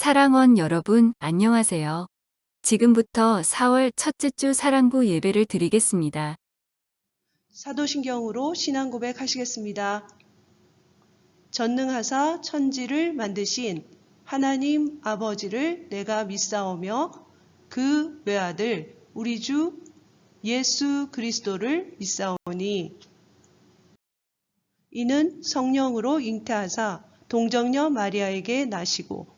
사랑원 여러분, 안녕하세요. 지금부터 4월 첫째 주 사랑부 예배를 드리겠습니다. 사도신경으로 신앙 고백하시겠습니다. 전능하사 천지를 만드신 하나님 아버지를 내가 믿사오며 그 외아들 우리 주 예수 그리스도를 믿사오니 이는 성령으로 잉태하사 동정녀 마리아에게 나시고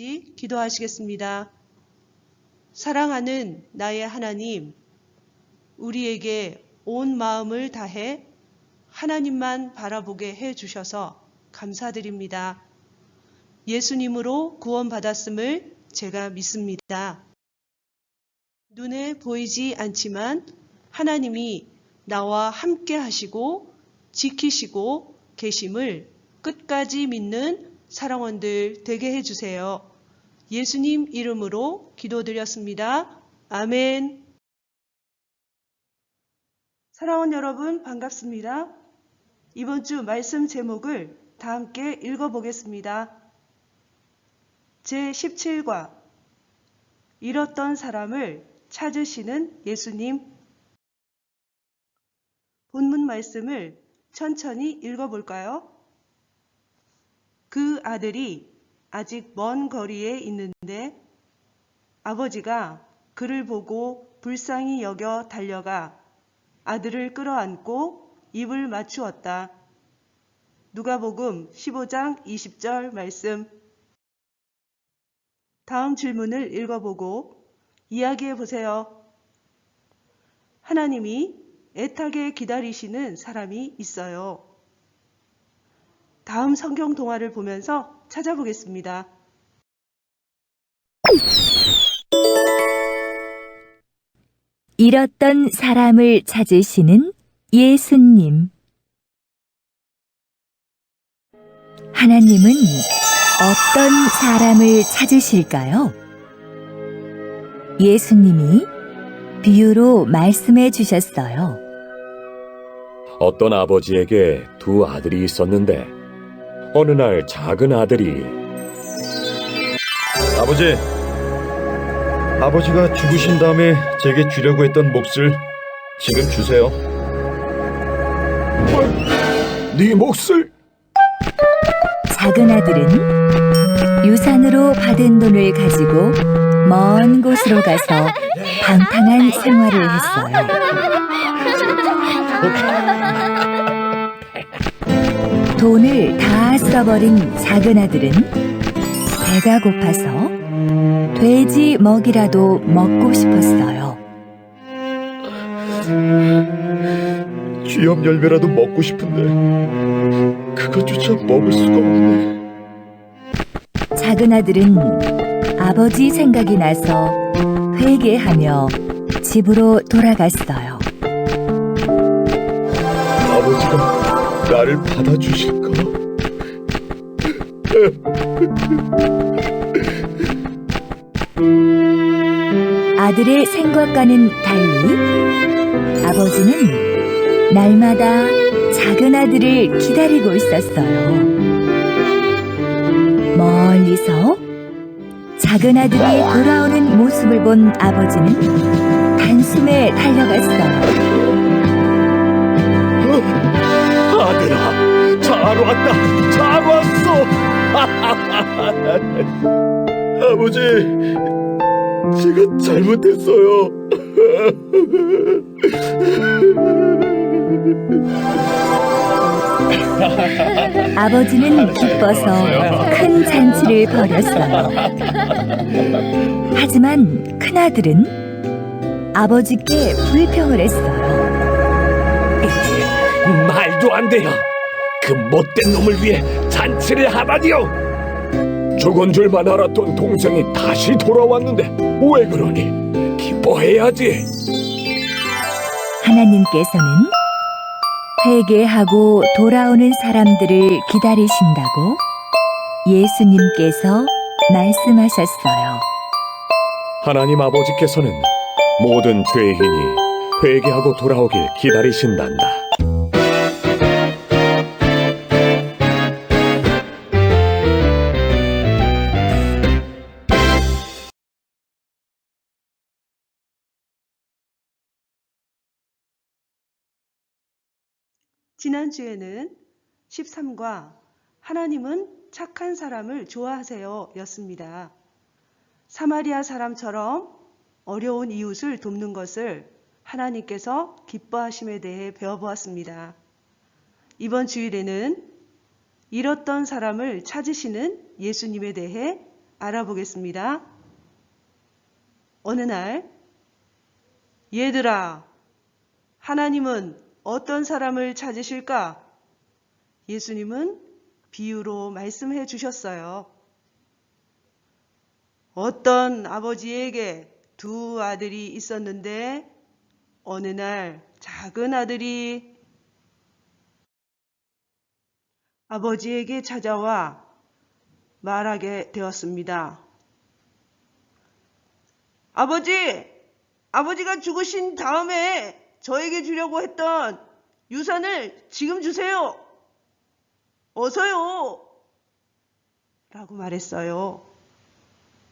같이 기도하시겠습니다. 사랑하는 나의 하나님, 우리에게 온 마음을 다해 하나님만 바라보게 해 주셔서 감사드립니다. 예수님으로 구원받았음을 제가 믿습니다. 눈에 보이지 않지만 하나님이 나와 함께 하시고 지키시고 계심을 끝까지 믿는 사랑원들 되게 해주세요. 예수님 이름으로 기도드렸습니다. 아멘. 사랑원 여러분 반갑습니다. 이번 주 말씀 제목을 다 함께 읽어보겠습니다. 제 17과 잃었던 사람을 찾으시는 예수님 본문 말씀을 천천히 읽어볼까요? 그 아들이 아직 먼 거리에 있는데 아버지가 그를 보고 불쌍히 여겨 달려가 아들을 끌어안고 입을 맞추었다. 누가복음 15장 20절 말씀. 다음 질문을 읽어보고 이야기해 보세요. 하나님이 애타게 기다리시는 사람이 있어요. 다음 성경 동화를 보면서 찾아보겠습니다. 잃었던 사람을 찾으시는 예수님. 하나님은 어떤 사람을 찾으실까요? 예수님이 비유로 말씀해 주셨어요. 어떤 아버지에게 두 아들이 있었는데 어느 날 작은 아들이 아버지, 아버지가 죽으신 다음에 제게 주려고 했던 몫을 지금 주세요. 네 몫을 작은 아들은 유산으로 받은 돈을 가지고 먼 곳으로 가서 방탕한 생활을 했어요. 돈을 다 써버린 작은 아들은 배가 고파서 돼지 먹이라도 먹고 싶었어요. 쥐염 열매라도 먹고 싶은데 그것조차 먹을 수가 없네. 작은 아들은 아버지 생각이 나서 회개하며 집으로 돌아갔어요. 아버지가 나를 받아주실까? 아들의 생각과는 달리 아버지는 날마다 작은 아들을 기다리고 있었어요. 멀리서 작은 아들이 돌아오는 모습을 본 아버지는 단숨에 달려갔어. 어, 아들아, 잘 왔다, 잘 왔어. 버지, 제가 잘못했어요. 아버지는 기뻐서 큰 잔치를 벌였어요. 하지만 큰아들은 아버지께 불평을 했어요. 말도 안 돼요. 그 못된 놈을 위해 잔치를 하다니요. 죽은 줄만 알았던 동생이 다시 돌아왔는데 왜 그러니? 기뻐해야지. 하나님께서는 회개하고 돌아오는 사람들을 기다리신다고 예수님께서 말씀하셨어요. 하나님 아버지께서는 모든 죄인이 회개하고 돌아오길 기다리신단다. 지난주에는 13과 하나님은 착한 사람을 좋아하세요 였습니다. 사마리아 사람처럼 어려운 이웃을 돕는 것을 하나님께서 기뻐하심에 대해 배워보았습니다. 이번 주일에는 잃었던 사람을 찾으시는 예수님에 대해 알아보겠습니다. 어느 날, 얘들아, 하나님은 어떤 사람을 찾으실까? 예수님은 비유로 말씀해 주셨어요. 어떤 아버지에게 두 아들이 있었는데 어느 날 작은 아들이 아버지에게 찾아와 말하게 되었습니다. 아버지, 아버지가 죽으신 다음에 저에게 주려고 했던 유산을 지금 주세요. 어서요. 라고 말했어요.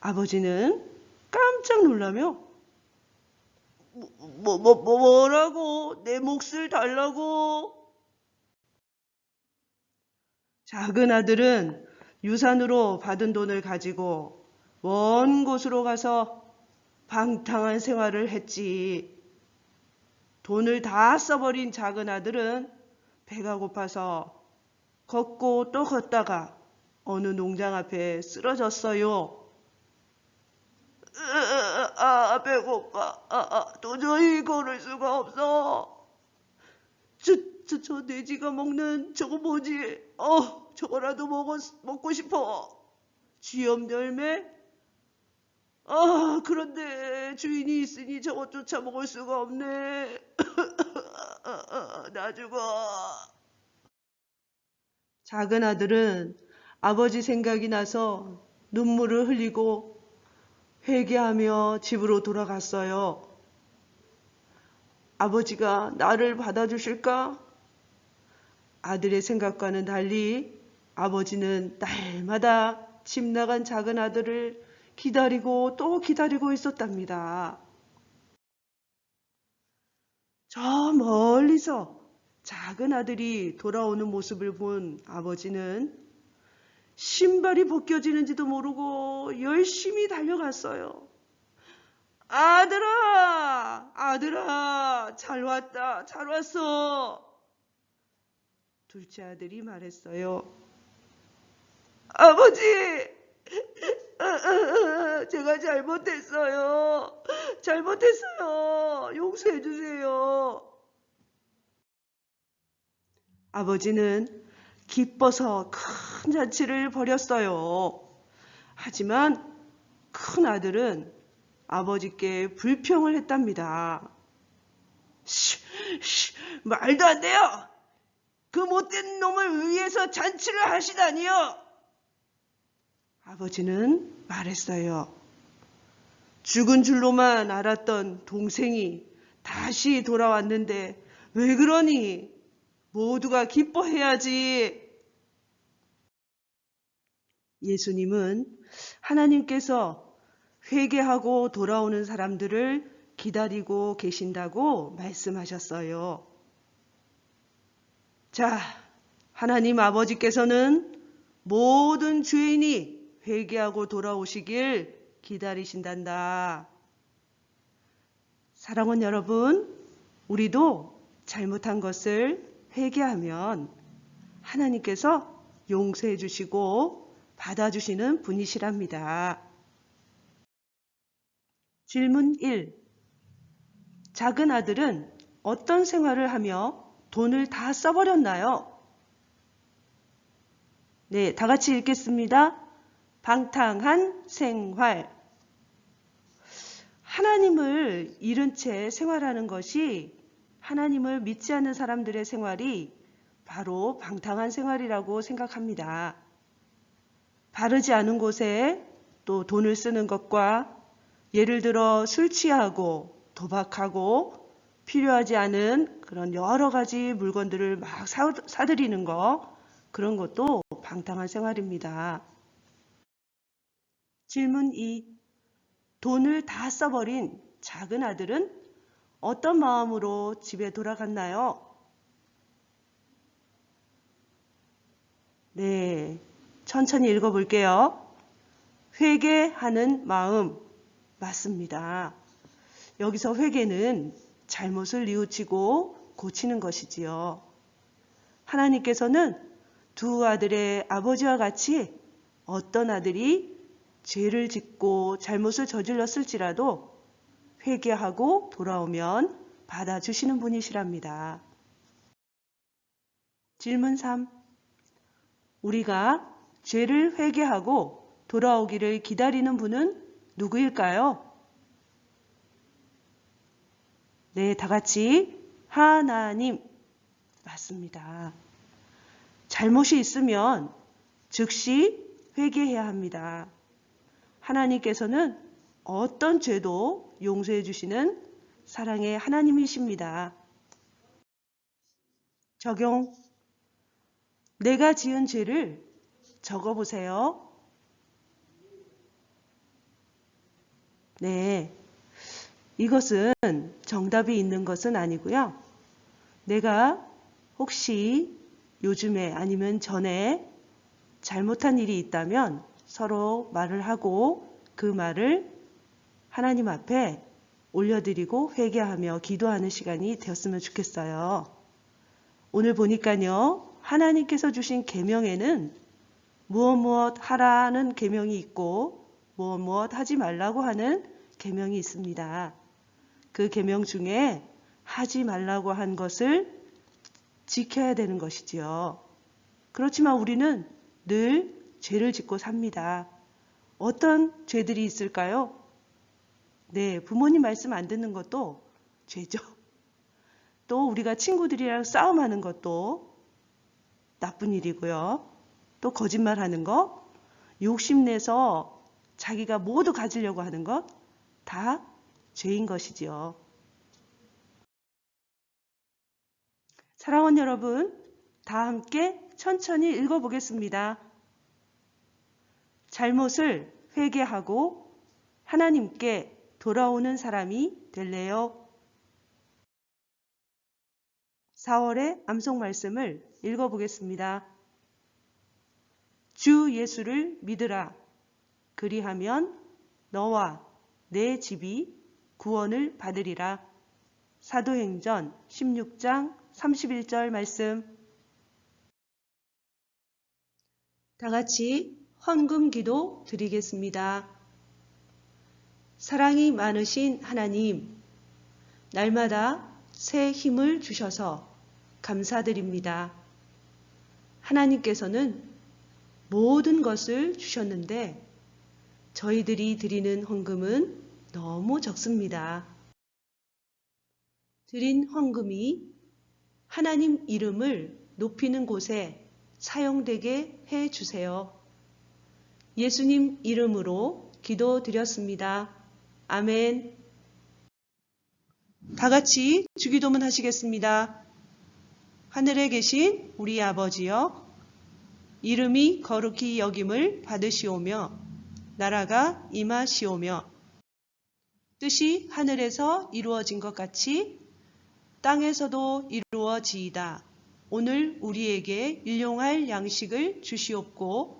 아버지는 깜짝 놀라며 뭐, 뭐, 뭐, 뭐라고? 내 몫을 달라고? 작은 아들은 유산으로 받은 돈을 가지고 먼 곳으로 가서 방탕한 생활을 했지. 돈을 다 써버린 작은 아들은 배가 고파서 걷고 또 걷다가 어느 농장 앞에 쓰러졌어요. 아, 배고파. 아, 아, 도저히 걸을 수가 없어. 저, 저, 저 돼지가 먹는 저거 뭐지? 어, 저거라도 먹었, 먹고 싶어. 쥐염 열매? 아, 그런데 주인이 있으니 저것조차 먹을 수가 없네. 나 죽어. 작은 아들은 아버지 생각이 나서 눈물을 흘리고 회개하며 집으로 돌아갔어요. 아버지가 나를 받아주실까? 아들의 생각과는 달리 아버지는 날마다 집 나간 작은 아들을 기다리고 또 기다리고 있었답니다. 저 멀리서 작은 아들이 돌아오는 모습을 본 아버지는 신발이 벗겨지는지도 모르고 열심히 달려갔어요. 아들아, 아들아, 잘 왔다, 잘 왔어. 둘째 아들이 말했어요. 아버지, 제가 잘못했어요. 잘못했어요. 용서해 주세요. 아버지는 기뻐서 큰 잔치를 벌였어요. 하지만 큰 아들은 아버지께 불평을 했답니다. 씨, 씨, 말도 안 돼요. 그 못된 놈을 위해서 잔치를 하시다니요. 아버지는 말했어요. 죽은 줄로만 알았던 동생이 다시 돌아왔는데 왜 그러니? 모두가 기뻐해야지. 예수님은 하나님께서 회개하고 돌아오는 사람들을 기다리고 계신다고 말씀하셨어요. 자, 하나님 아버지께서는 모든 죄인이 회개하고 돌아오시길 기다리신단다. 사랑하는 여러분, 우리도 잘못한 것을 회개하면 하나님께서 용서해 주시고 받아주시는 분이시랍니다. 질문 1. 작은 아들은 어떤 생활을 하며 돈을 다 써버렸나요? 네, 다 같이 읽겠습니다. 방탕한 생활. 하나님을 잃은 채 생활하는 것이 하나님을 믿지 않는 사람들의 생활이 바로 방탕한 생활이라고 생각합니다. 바르지 않은 곳에 또 돈을 쓰는 것과 예를 들어 술 취하고 도박하고 필요하지 않은 그런 여러 가지 물건들을 막 사, 사들이는 거 그런 것도 방탕한 생활입니다. 질문 2. 돈을 다 써버린 작은 아들은 어떤 마음으로 집에 돌아갔나요? 네, 천천히 읽어볼게요. 회개하는 마음 맞습니다. 여기서 회개는 잘못을 뉘우치고 고치는 것이지요. 하나님께서는 두 아들의 아버지와 같이 어떤 아들이 죄를 짓고 잘못을 저질렀을지라도 회개하고 돌아오면 받아주시는 분이시랍니다. 질문 3. 우리가 죄를 회개하고 돌아오기를 기다리는 분은 누구일까요? 네, 다 같이 하나님 맞습니다. 잘못이 있으면 즉시 회개해야 합니다. 하나님께서는 어떤 죄도 용서해 주시는 사랑의 하나님이십니다. 적용. 내가 지은 죄를 적어 보세요. 네. 이것은 정답이 있는 것은 아니고요. 내가 혹시 요즘에 아니면 전에 잘못한 일이 있다면 서로 말을 하고 그 말을 하나님 앞에 올려드리고 회개하며 기도하는 시간이 되었으면 좋겠어요. 오늘 보니까요. 하나님께서 주신 계명에는 무엇 무엇 하라는 계명이 있고 무엇 무엇 하지 말라고 하는 계명이 있습니다. 그 계명 중에 하지 말라고 한 것을 지켜야 되는 것이지요. 그렇지만 우리는 늘 죄를 짓고 삽니다. 어떤 죄들이 있을까요? 네, 부모님 말씀 안 듣는 것도 죄죠. 또 우리가 친구들이랑 싸움하는 것도 나쁜 일이고요. 또 거짓말하는 거, 욕심내서 자기가 모두 가지려고 하는 것, 다 죄인 것이지요. 사랑하는 여러분, 다 함께 천천히 읽어보겠습니다. 잘못을 회개하고 하나님께 돌아오는 사람이 될래요? 4월의 암송 말씀을 읽어보겠습니다. 주 예수를 믿으라. 그리하면 너와 내 집이 구원을 받으리라. 사도행전 16장 31절 말씀. 다 같이 헌금 기도 드리겠습니다. 사랑이 많으신 하나님, 날마다 새 힘을 주셔서 감사드립니다. 하나님께서는 모든 것을 주셨는데 저희들이 드리는 헌금은 너무 적습니다. 드린 헌금이 하나님 이름을 높이는 곳에 사용되게 해 주세요. 예수님 이름으로 기도드렸습니다. 아멘. 다 같이 주기도문 하시겠습니다. 하늘에 계신 우리 아버지여, 이름이 거룩히 여김을 받으시오며, 나라가 임하시오며, 뜻이 하늘에서 이루어진 것 같이 땅에서도 이루어지이다. 오늘 우리에게 일용할 양식을 주시옵고,